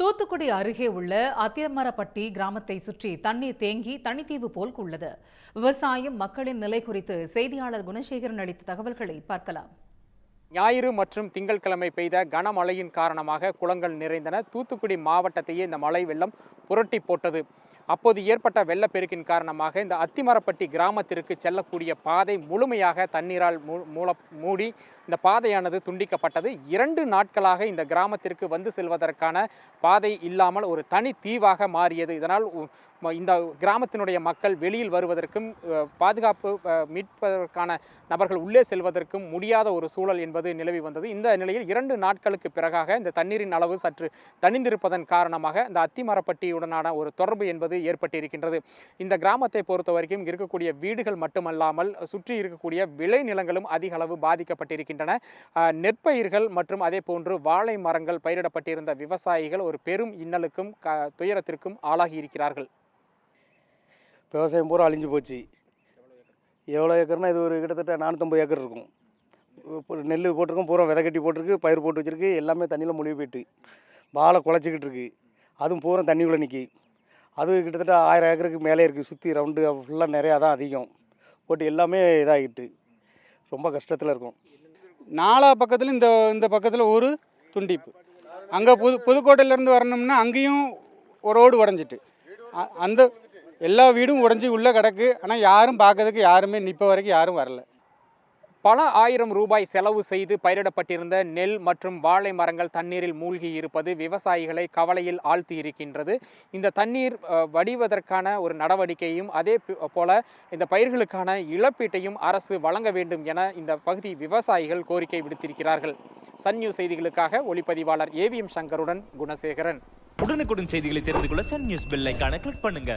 தூத்துக்குடி அருகே உள்ள அத்திரமரப்பட்டி கிராமத்தை சுற்றி தண்ணீர் தேங்கி தனித்தீவு போல் உள்ளது விவசாயம் மக்களின் நிலை குறித்து செய்தியாளர் குணசேகரன் அளித்த தகவல்களை பார்க்கலாம். ஞாயிறு மற்றும் திங்கட்கிழமை பெய்த கனமழையின் காரணமாக குளங்கள் நிறைந்தன. தூத்துக்குடி மாவட்டத்தையே இந்த மழை வெள்ளம் புரட்டி போட்டது. அப்போது ஏற்பட்ட வெள்ளப்பெருக்கின் காரணமாக இந்த அத்திமரப்பட்டி கிராமத்திற்கு செல்லக்கூடிய பாதை முழுமையாக தண்ணீரால் மூ- மூல மூடி இந்த பாதையானது துண்டிக்கப்பட்டது. இரண்டு நாட்களாக இந்த கிராமத்திற்கு வந்து செல்வதற்கான பாதை இல்லாமல் ஒரு தனி தீவாக மாறியது. இதனால் இந்த கிராமத்தினுடைய மக்கள் வெளியில் வருவதற்கும் பாதுகாப்பு மீட்பதற்கான நபர்கள் உள்ளே செல்வதற்கும் முடியாத ஒரு சூழல் என்பது நிலவி வந்தது. இந்த நிலையில் இரண்டு நாட்களுக்கு பிறகாக இந்த தண்ணீரின் அளவு சற்று தணிந்திருப்பதன் காரணமாக இந்த அத்திமரப்பட்டியுடனான ஒரு தொடர்பு என்பது ஏற்பட்டிருக்கின்றது. இந்த கிராமத்தை பொறுத்த வரைக்கும் இருக்கக்கூடிய வீடுகள் மட்டுமல்லாமல் சுற்றி இருக்கக்கூடிய விளை நிலங்களும் அதிக அளவு பாதிக்கப்பட்டிருக்கின்றன. நெற்பயிர்கள் மற்றும் அதே போன்று வாழை மரங்கள் பயிரிடப்பட்டிருந்த விவசாயிகள் ஒரு பெரும் இன்னலுக்கும் க துயரத்திற்கும் ஆளாகி இருக்கிறார்கள் விவசாயம் பூரா அழிஞ்சு போச்சு. எவ்வளோ ஏக்கர்னா இது ஒரு கிட்டத்தட்ட நானூற்றம்பது ஏக்கர் இருக்கும். நெல் போட்டிருக்கோம் பூரா விதை கட்டி போட்டிருக்கு பயிர் போட்டு வச்சிருக்கு எல்லாமே தண்ணியில் முழுகி போயிட்டு. வாழை குழச்சிக்கிட்டு இருக்கு. அதுவும் பூரா தண்ணிக்குள்ளே நிற்கி அது கிட்டத்தட்ட ஆயிரம் ஏக்கருக்கு மேலே இருக்குது சுற்றி ரவுண்டு ஃபுல்லாக நிறையா தான் அதிகம். போட்டு எல்லாமே இதாகிட்டு. ரொம்ப கஷ்டத்தில் இருக்கும். நாலா பக்கத்தில் இந்த இந்த பக்கத்தில் ஒரு துண்டிப்பு. அங்கே புது புதுக்கோட்டையிலேருந்து வரணும்னா அங்கேயும் ஒரு ரோடு உடஞ்சிட்டு. அ- அந்த எல்லா வீடும் உடஞ்சி உள்ளே கிடக்கு. ஆனால் யாரும் பார்க்கறதுக்கு யாருமே இப்போ வரைக்கும் யாரும் வரல. பல ஆயிரம் ரூபாய் செலவு செய்து பயிரிடப்பட்டிருந்த நெல் மற்றும் வாழை மரங்கள் தண்ணீரில் மூழ்கி இருப்பது விவசாயிகளை கவலையில் ஆழ்த்தி இருக்கின்றது இந்த தண்ணீர் வடிவதற்கான ஒரு நடவடிக்கையும் அதே போல இந்த பயிர்களுக்கான இழப்பீட்டையும் அரசு வழங்க வேண்டும் என இந்த பகுதி விவசாயிகள் கோரிக்கை விடுத்திருக்கிறார்கள். சன் நியூஸ் செய்திகளுக்காக ஒளிப்பதிவாளர் ஏவிஎம் சங்கருடன் குணசேகரன். உடனுக்குடன் செய்திகளை தெரிந்து கொள்ள சன் நியூஸ் பெல் கிளிக் பண்ணுங்க.